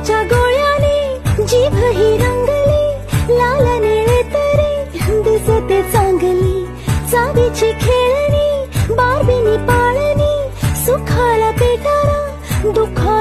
प्रेमाच्या गोळ्याने जीभ ही रंगली लाल निळे तरी दिसते चांगली. चांदीची खेळणी बारबीनी पाळणी सुखाला पेटारा दुखा